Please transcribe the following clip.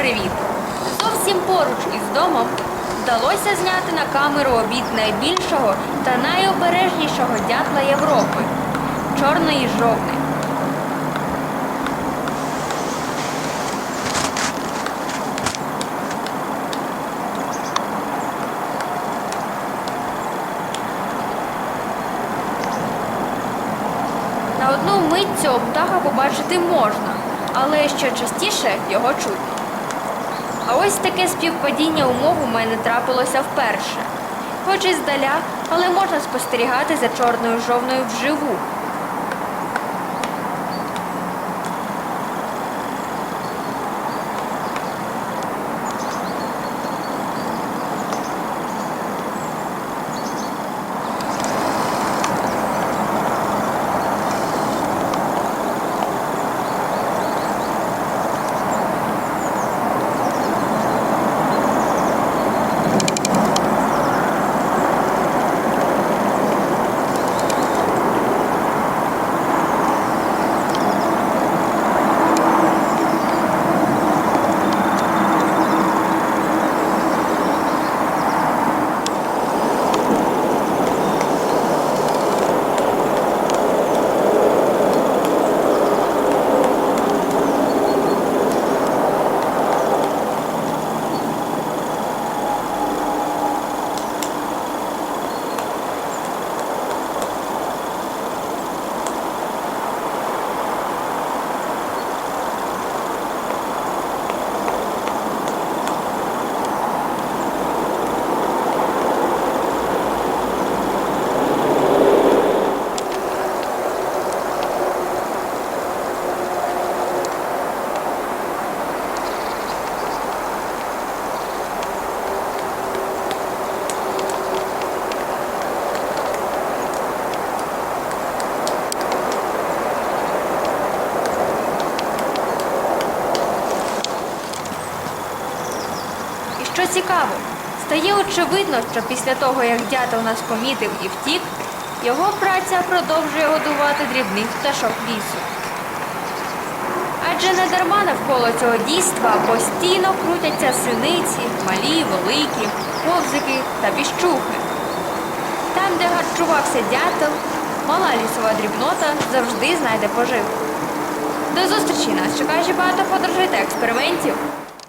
привіт! Зовсім поруч із домом вдалося зняти на камеру обід найбільшого та найобережнішого дятла Європи чорної жовни. На одну мить цього птаха побачити можна, але ще частіше його чутно. А ось таке співпадіння умов у мене трапилося вперше. Хоч і здаля, але можна спостерігати за чорною жовною вживу. Що цікаво, стає очевидно, що після того, як дятел нас помітив і втік, його праця продовжує годувати дрібних пташок лісу. Адже не дарма навколо цього дійства постійно крутяться синиці, малі, великі, повзики та піщухи. Там, де харчувався дятел, мала лісова дрібнота завжди знайде поживку. До зустрічі нас чекає багато подорожей та експериментів.